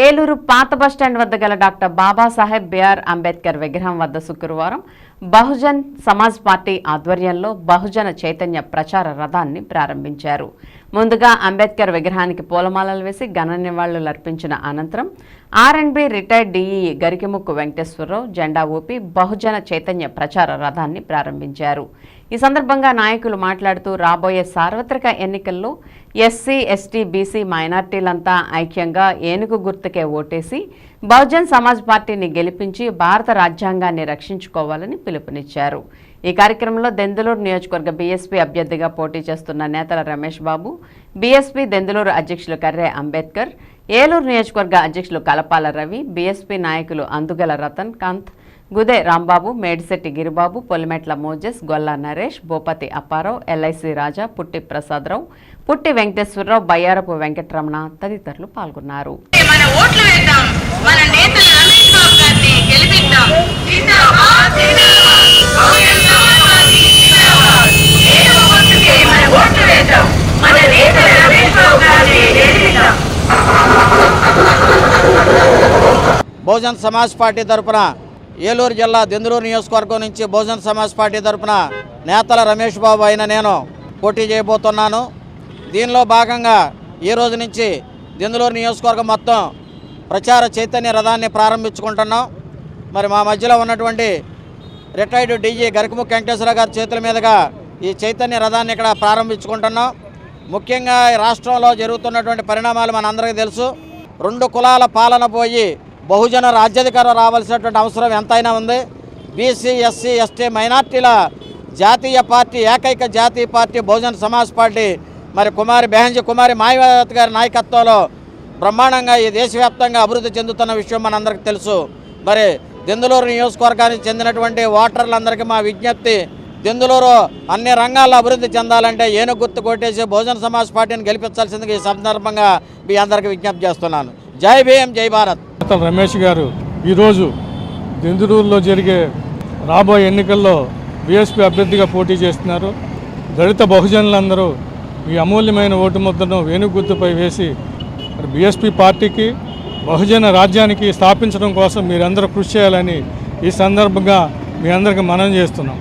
ఏలూరు పాత బస్టాండ్ వద్ద గల డాక్టర్ బాబాసాహెబ్ బిఆర్ అంబేద్కర్ విగ్రహం వద్ద శుక్రవారం బహుజన్ సమాజ్ పార్టీ ఆధ్వర్యంలో బహుజన చైతన్య ప్రచార రథాన్ని ప్రారంభించారు. ముందుగా అంబేద్కర్ విగ్రహానికి పూలమాలలు వేసి ఘన నివాళులు అర్పించిన అనంతరం ఆర్ఎండ్బి రిటైర్డ్ డిఈ గరికిముక్కు వెంకటేశ్వరరావు జెండా ఊపి బహుజన చైతన్య ప్రచార రథాన్ని ప్రారంభించారు. ఈ సందర్భంగా నాయకులు మాట్లాడుతూ రాబోయే సార్వత్రిక ఎన్నికల్లో ఎస్సీ ఎస్టీ బీసీ మైనార్టీలంతా ఐక్యంగా ఏనుగు గుర్తుకే ఓటేసి బహుజన్ సమాజ్ పార్టీని గెలిపించి భారత రాజ్యాంగాన్ని రక్షించుకోవాలని పిలుపునిచ్చారు. ఈ కార్యక్రమంలో దెందులూరు నియోజకవర్గ బీఎస్పీ అభ్యర్థిగా పోటీ చేస్తున్న నేతల రమేష్ బాబు బీఎస్పీ దెందులూరు అధ్యక్షులు కర్రే అంబేద్కర్ ఏలూరు నియోజకవర్గ అధ్యక్షులు కలపాల రవి బీఎస్పీ నాయకులు అందుగల రతన్ కాంత్ గుదే రాంబాబు మేడిశెట్టి గిరిబాబు పొలిమెట్ల మోజెస్ గొల్లా నరేష్ భూపతి అప్పారావు ఎల్ఐసి రాజా పుట్టి ప్రసాదరావు పుట్టి వెంకటేశ్వరరావు బయ్యారపు వెంకటరమణ తదితరులు పాల్గొన్నారు. బహుజన్ సమాజ్ పార్టీ తరపున ఏలూరు జిల్లా దెందులూరు నియోజకవర్గం నుంచి బహుజన్ సమాజ్ పార్టీ తరపున నేతల రమేష్ బాబు అయిన నేను పోటీ చేయబోతున్నాను. దీనిలో భాగంగా ఈ రోజు నుంచి దెందులూరు నియోజకవర్గం మొత్తం ప్రచార చైతన్య రథాన్ని ప్రారంభించుకుంటున్నాం. మరి మా మధ్యలో ఉన్నటువంటి రిటైర్డ్ డీజీ గరికముఖ వెంకటేశ్వర గారి చేతుల మీదుగా ఈ చైతన్య రథాన్ని ఇక్కడ ప్రారంభించుకుంటున్నాం. ముఖ్యంగా రాష్ట్రంలో జరుగుతున్నటువంటి పరిణామాలు మనందరికీ తెలుసు. రెండు కులాల పాలన పోయి బహుజన రాజ్యాధికారం రావాల్సినటువంటి అవసరం ఎంతైనా ఉంది. బీసీ ఎస్సీ ఎస్టీ మైనార్టీల జాతీయ పార్టీ ఏకైక జాతీయ పార్టీ బహుజన సమాజ్ పార్టీ మరి కుమారి బెహంజీ కుమారి మాయావతి గారి నాయకత్వంలో బ్రహ్మాండంగా ఈ దేశవ్యాప్తంగా అభివృద్ధి చెందుతున్న విషయం మనందరికీ తెలుసు. మరి దెందులూరు నియోజకవర్గానికి చెందినటువంటి ఓటర్లందరికీ మా విజ్ఞప్తి దెందులూరు అన్ని రంగాల్లో అభివృద్ధి చెందాలంటే ఏనుగు గుర్తు కొట్టేసి బహుజన సమాజ్ పార్టీని గెలిపించాల్సిందిగా ఈ సందర్భంగా మీ అందరికీ విజ్ఞప్తి చేస్తున్నాను. జై భీం జై భారత్. నేతలు రమేష్ గారు ఈరోజు దెందులూరులో జరిగే రాబోయే ఎన్నికల్లో బీఎస్పీ అభ్యర్థిగా పోటీ చేస్తున్నారు. దళిత బహుజనులందరూ ఈ అమూల్యమైన ఓటు ముద్దను వేణుగుర్తుపై వేసి బీఎస్పీ పార్టీకి బహుజన రాజ్యానికి స్థాపించడం కోసం మీరందరూ కృషి చేయాలని ఈ సందర్భంగా మీ అందరికీ మనం చేస్తున్నాం.